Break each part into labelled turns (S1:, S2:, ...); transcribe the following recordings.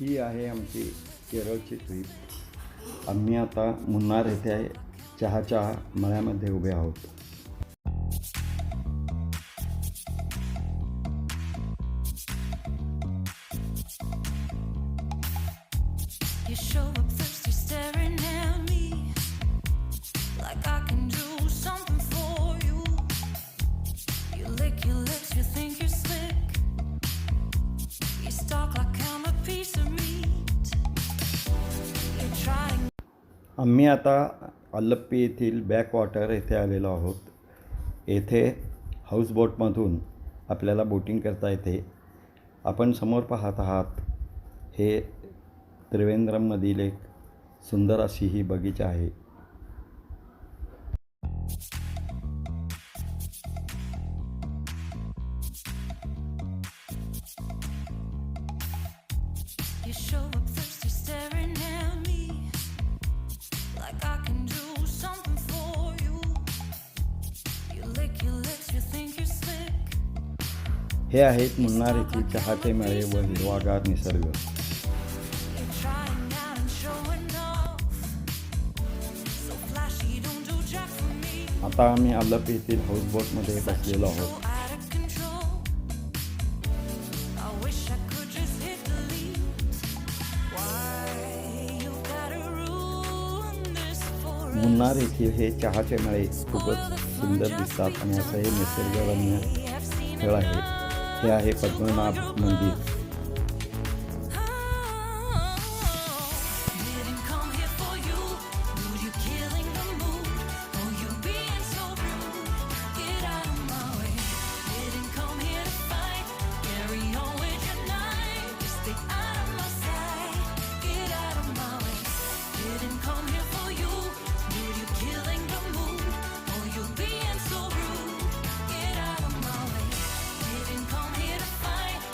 S1: ही आहे आमची केरळची ट्रीप आम्ही आता मुन्नार येथे चहाच्या मळ्यामध्ये उभे आहोत. आम्ही आता अल्लप्पी येथील बॅकवॉटर येथे आलेलो आहोत. येथे हाऊसबोटमधून आपल्याला बोटिंग करता येते. आपण समोर पाहत आहात हे त्रिवेंद्रममधील एक सुंदर अशी ही बगीचा आहे. हे आहेत मुन्नार येथील चहाचे मेळे व हिरवागार निसर्ग. आता आम्ही आलप येथील हाऊसबोटमध्ये बसलेलो आहोत. मुन्नार येथील हे चहाचे मळे खूपच सुंदर दिसतात आणि असं हे निसर्गरम्य स्थळ आहे. हे आहे पद्मनाभ मंदिर.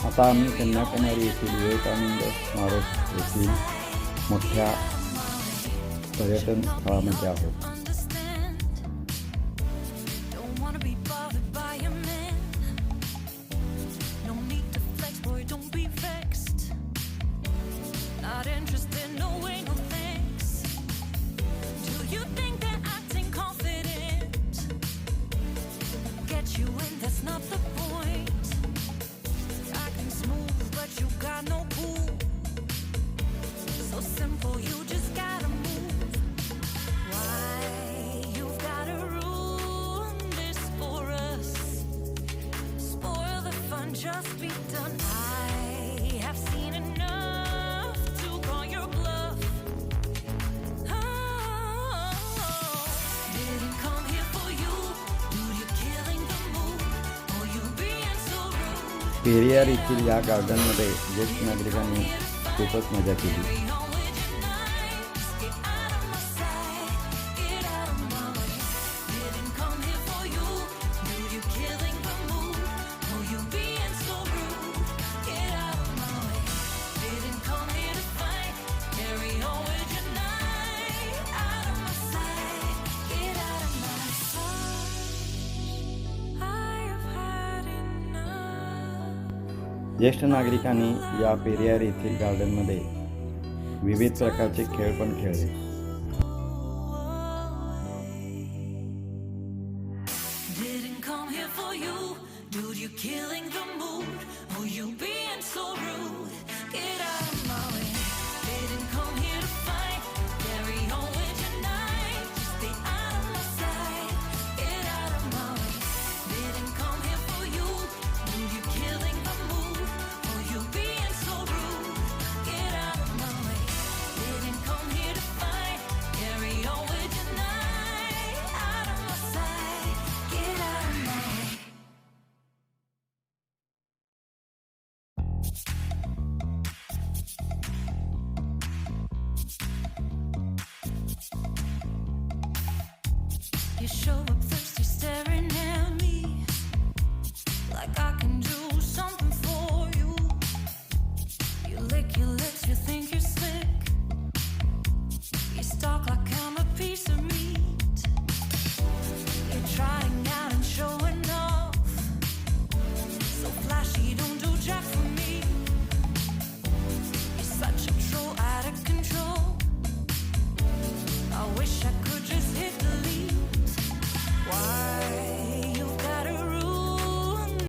S1: आता आम्ही कन्याकुमारी येथील विवेकानंद स्मारक येथील मोठ्या पर्यटन स्थळामध्ये आहोत. पेरियार येथील या गार्डनमध्ये ज्येष्ठ नागरिकांनी खूपच मजा केली. ज्येष्ठ नागरिकांनी या पेरियार येथील गार्डनमध्ये विविध प्रकारचे खेळ पण खेळले
S2: Dude, you killing the mood. Oh, you being so rude. Like I can do something for you. You lick your lips, you think
S1: you